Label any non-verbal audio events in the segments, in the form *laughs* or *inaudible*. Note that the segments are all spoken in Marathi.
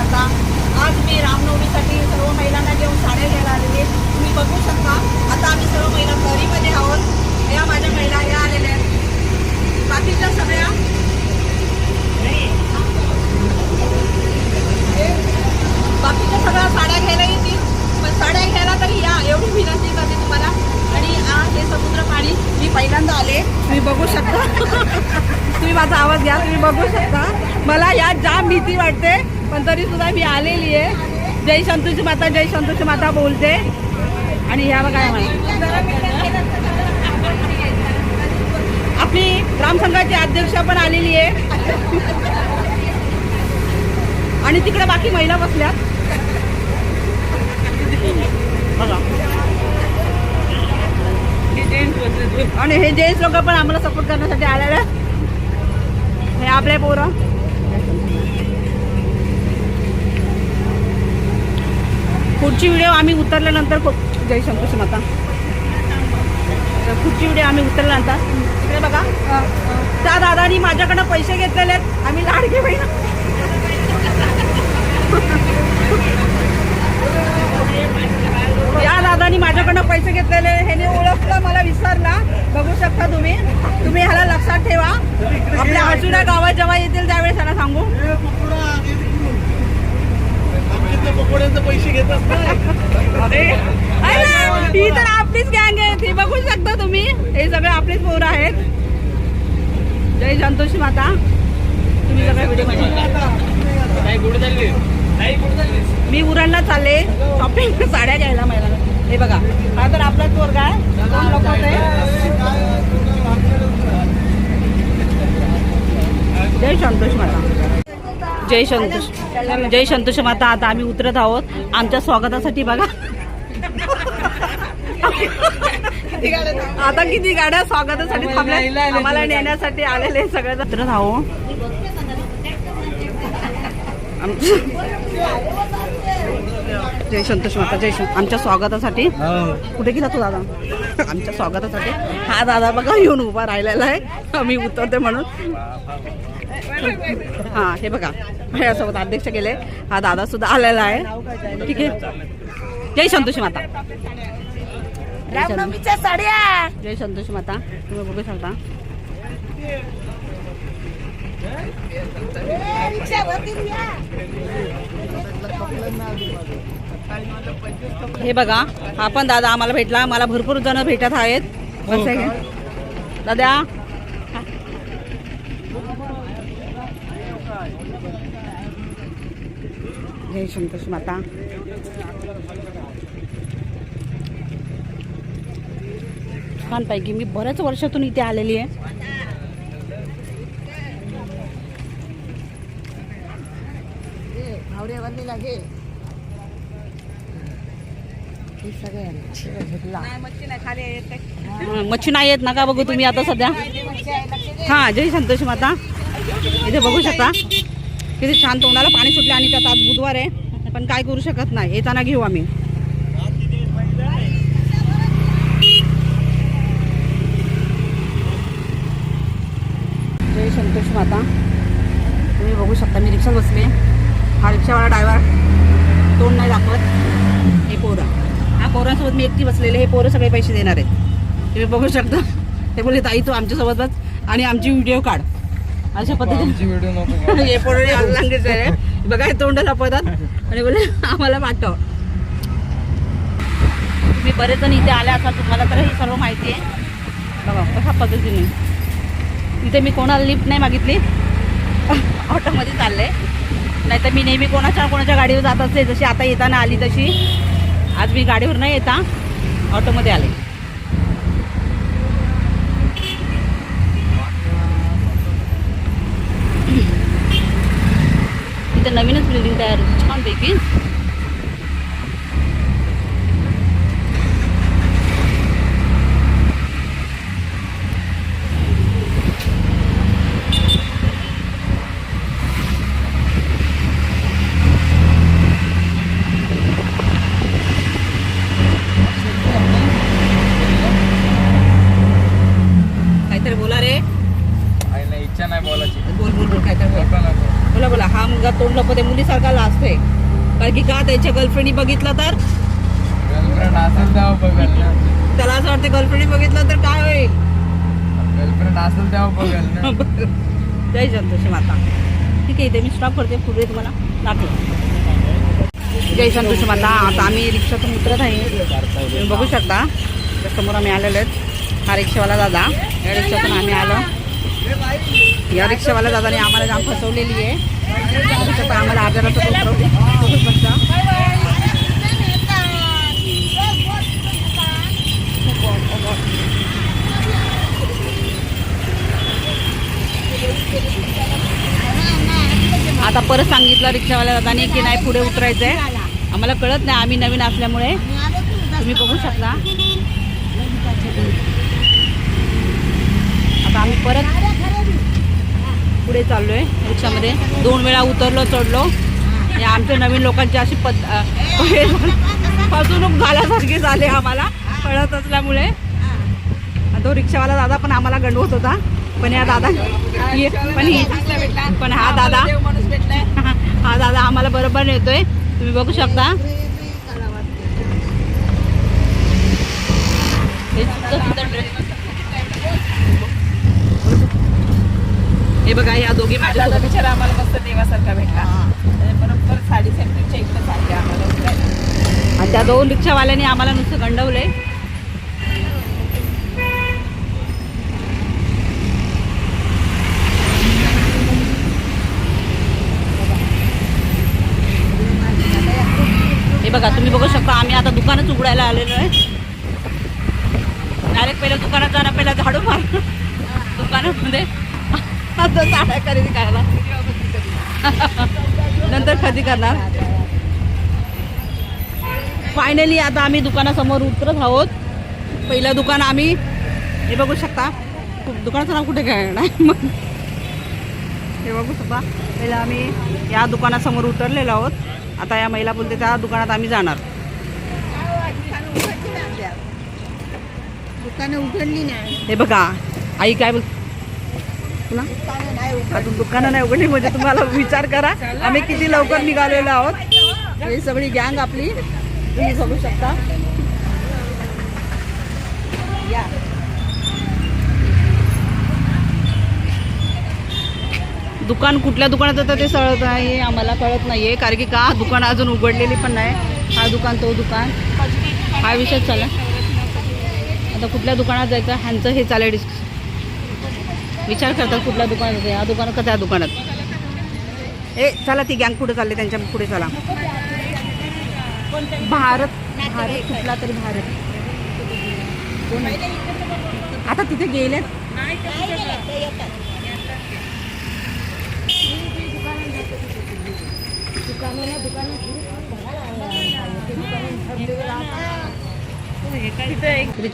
माझा आज मी रामनवमीसाठी सर्व महिलांना घेऊन साड्या घ्यायला आलेली आहे. तुम्ही बघू शकता. आता आम्ही सर्व महिला घरीमध्ये आहोत. या माझ्या महिला या आलेल्या आहेत. बाकीच्या सगळ्या? बाकीच्या सगळ्या साड्या घ्यायला येतील. पण साड्या घ्यायला तरी या. एवढी विनंती करते तुम्हाला. आणि हे समुद्र पाणी मी पहिल्यांदा आले. तुम्ही बघू शकता. *laughs* तुम्ही माझा आवाज घ्या. तुम्ही बघू शकता. मला यात जाम भीती वाटते पण तरी सुद्धा मी आलेली आहे. जय संतोषी माता जय संतोषी माता बोलते. आणि ह्या बघा आपली ग्रामसंघाची अध्यक्ष पण आलेली आहे. आणि तिकडे बाकी महिला बसल्यात. बघा. आणि हे जेंट्स लोक पण आम्हाला सपोर्ट करण्यासाठी आलेले हे आपले पोरं. पुढची व्हिडिओ आम्ही उतरल्यानंतर खूप जय संतोष माता पुढची व्हिडिओ आम्ही उतरल्यानंतर. तिकडे बघा. त्या दादानी माझ्याकडनं पैसे घेतलेले आहेत. आम्ही लाडके बहिण. या दादानी माझ्याकडनं पैसे घेतलेले. ह्याने ओळखलं मला विसरला. बघू शकता तुम्ही. तुम्ही ह्याला लक्षात ठेवा. आपल्या आजूला गावात जेव्हा येतील त्यावेळेस ह्याला सांगू. पकोड्यांचे पैसे घेत अरे ही तर आपलीच गँग आहे ती बघू शकता तुम्ही हे सगळे आपलीच पोरं आहेत जय संतोषी माता तुम्ही सगळे व्हिडिओ मी उरणला चालले शॉपिंग साड्या घ्यायला महिला हे बघा हा तर आपलाच पोरगा आहे जय संतोष माता जय संतोष. जय संतोष माता आता आम्ही उतरत आहोत. आमच्या स्वागतासाठी बघा. आता किती गाड्या स्वागतासाठी थांबल्या. आम्हाला नेण्यासाठी आलेले सगळे उतरत आहो. जय संतोष माता जय आमच्या स्वागतासाठी. कुठे गेला तो दादा? आमच्या स्वागतासाठी. हा दादा बघा येऊन उभा राहिलेला आहे. आम्ही उतरते म्हणून. हा हे बघा. माझ्यासोबत अध्यक्ष गेले. हा दादा सुद्धा आलेला आहे. ठीक आहे. जय संतोषी माता. जय संतोषी- साड्या. जय संतोषी माता. तुम्ही बघू शकता. हे बघा हा पण दादा आम्हाला भेटला. मला भरपूर जण भेटत आहेत. second. दादा जय संतोष माता. छानपैकी मी बऱ्याच वर्षातून इथे आलेली आहे. मच्छी नाही येत नका बघू तुम्ही आता सध्या? हा जय संतोष माता. इथे बघू शकता. किती छान तोंडाला पाणी सुटले आणि त्यात आज बुधवार आहे. पण काय करू शकत नाही. येताना घेऊ आम्ही. जय संतोष माता. तुम्ही बघू शकता मी रिक्षात बसले हा रिक्षावाला ड्रायव्हर तोंड नाही दाखवत हे पोरं हा पोरांसोबत मी एकटी बसलेले हे पोरं सगळे पैसे देणार आहेत. तुम्ही बघू शकता. ते बोलले ताई तू आमच्यासोबत बस आणि आमची व्हिडिओ काढ. अशा पद्धतीने हे ऑनलाईन आहे बघा हे तोंड लपवतात. आणि बोले आम्हाला पाठव. तुम्ही बरेच जण इथे आले असाल तुम्हाला तर ही सर्व माहिती आहे. बघा कशा पद्धतीने. इथे मी कोणाला लिफ्ट नाही मागितली. ऑटोमध्ये चालले. नाही तर मी नेहमी कोणाच्या कोणाच्या गाडीवर जात असते जशी आता येताना आली तशी. आज मी गाडीवर नाही येता ऑटोमध्ये आले. इथे नवीनच बिल्डिंग तयार होती छानपैकी बोला बोल. हा मुलगा तोंड लपवते मुलीसारखा लाजतोय. कारण की का त्याच्या गर्लफ्रेंडनी बघितलं तर? गर्लफ्रेंड त्याला असं वाटतं गर्लफ्रेंडनी बघितलं तर काय होईल? गर्लफ्रेंड असेल तेव्हा *laughs* जय संतोषी माता. ठीक आहे इथे मी स्टॉप करते. पुढे तुम्हाला दाखव जय संतोषी माता. आता आम्ही रिक्षातून उतरत आहे. तुम्ही बघू शकता. समोर आम्ही आलेलो आहेत. हा रिक्षावाला दादा. या रिक्षातून आम्ही आलो. या रिक्षावाला दादाने आम्हाला जाम फसवलेली आहे. पण आम्हाला अर्ध्या आता परत सांगितलं रिक्षावाल्या दादाने की नाही पुढे उतरायचं आहे आम्हाला कळत नाही आम्ही नवीन असल्यामुळे. तुम्ही बघू शकता. आता आम्ही परत पुढे चाललोय. रिक्षामध्ये दोन वेळा उतरलो चढलो. आमच्या नवीन लोकांची अशी पद फसवणूक झाल्यासारखी झाली आम्हाला. कळत असल्यामुळे. तो रिक्षावाला दादा पण आम्हाला गंडवत होता. पण या दादा ये- पण पण हा दादा हा दादा आम्हाला बरोबर नेतोय. तुम्ही बघू शकता. हे हे बघा या दोघी माझ्या बिचारा आम्हाला मस्त देवासारखा भेटला. बरोबर साडी सेंटरच्या इकडे चालले आम्हाला. आणि त्या दोन रिक्षावाल्यांनी आम्हाला नुसतं गंडवलंय. हे बघा तुम्ही बघू शकता आम्ही आता दुकानच उघडायला आलेलो आहे. डायरेक्ट पहिलं दुकानात जाणं पहिला झाडू मार दुकानामध्ये. आता साड्या खरेदी करायला नंतर खरेदी करणार. फायनली आता आम्ही दुकानासमोर उतरत आहोत. पहिलं दुकान आम्ही हे बघू शकता. दुकानाचं नाव कुठे काय नाही मग हे बघू शकता. पहिलं आम्ही या दुकानासमोर उतरलेलो आहोत. आता या महिला बोलते त्या दुकानात आम्ही जाणार. दुकानं उघडली नाही. हे बघा आई काय बोल ना? अजून दुकानं नाही उघडली म्हणजे तुम्हाला विचार करा. आम्ही किती लवकर निघालेलो आहोत? ही सगळी गँग आपली तुम्ही बघू शकता. या. दुकान कुठल्या दुकानात येतं ते सळत नाही आम्हाला कळत नाहीये कारण की का? दुकान अजून उघडलेली पण नाही. हा दुकान तो दुकान. हा विषय चालला. आता कुठल्या दुकानात जायचं? ह्यांचं हे चालेल डिस्क विचार करतात कुठल्या दुकानात या दुकानात का त्या दुकानात? ए चला ती गँग पुढे चालली त्यांच्या पुढे चला. भारत भारत कुठला तरी भारत. आता तिथे गेलेत.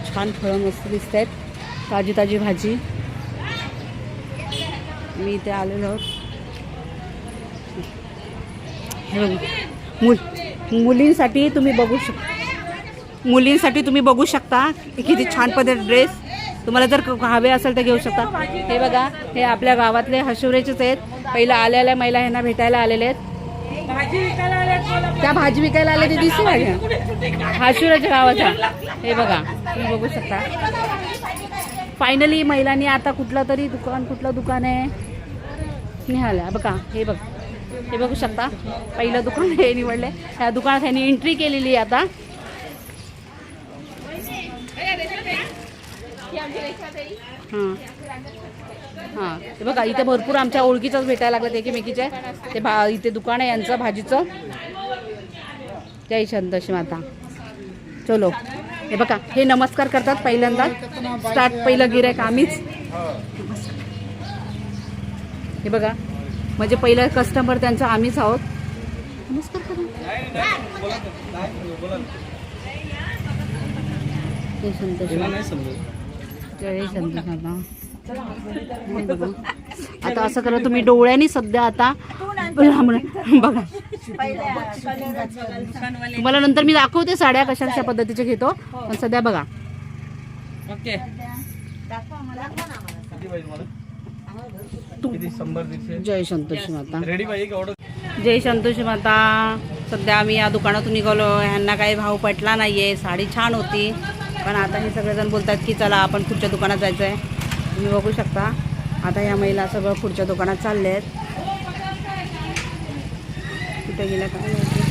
छान फळं मस्त दिसत आहेत ताजी ताजी भाजी. मी इथे आलेलो आहोत. हे मुल मुलींसाठी तुम्ही बघू शकता मुलींसाठी तुम्ही बघू शकता की किती छान पद्धत ड्रेस तुम्हाला जर हवे असेल तर घेऊ शकता. हे बघा हे आपल्या गावातले हशुरेचेच आहेत. पहिलं आल्या आल्या महिला ह्यांना भेटायला आलेले आहेत. त्या भाजी विकायला आले ते दिसते माझ्या हाशुराच्या गावाच्या. हे बघा तुम्ही बघू शकता. फायनली महिलांनी आता कुठलं तरी दुकान कुठलं दुकान आहे? निघाल्या. बघा हे बघ. हे बघू शकता. पहिलं दुकान हे निवडले ह्या दुकानात ह्यांनी एंट्री केलेली आहे आता. हां. हां. हे बघा इथे भरपूर आमच्या ओळखीचंच भेटायला लागलं एकीमेकीचे. ते भा इथे दुकान आहे यांचं भाजीचं. जय छंदशी माता चलो. हे बघा हे नमस्कार करतात पहिल्यांदा. स्टार्ट पहिलं गिरायक आम्हीच. हे बघा. म्हणजे पहिलं कस्टमर त्यांचं आम्हीच आहोत. नमस्कार करा. जय संतोषी. जय हे. आता असं करा तुम्ही डोळ्यांनी सध्या आता *laughs* बघा. तुम्हाला नंतर मी दाखवते साड्या कशा कशा पद्धतीच्या घेतो. पण सध्या बघा. ओके. जय संतोषी माता. रेडी पाहिजे का ऑर्डर. जय संतोषी माता. सध्या आम्ही या दुकानातून निघालो. ह्यांना काही भाव पटला नाहीये. साडी छान होती. पण आता हे सगळेजण बोलतात की चला आपण पुढच्या दुकानात जायचं आहे तुम्ही बघू शकता. आता ह्या महिला सगळं पुढच्या दुकानात चालले आहेत कुठे गेल्या काय माहिती.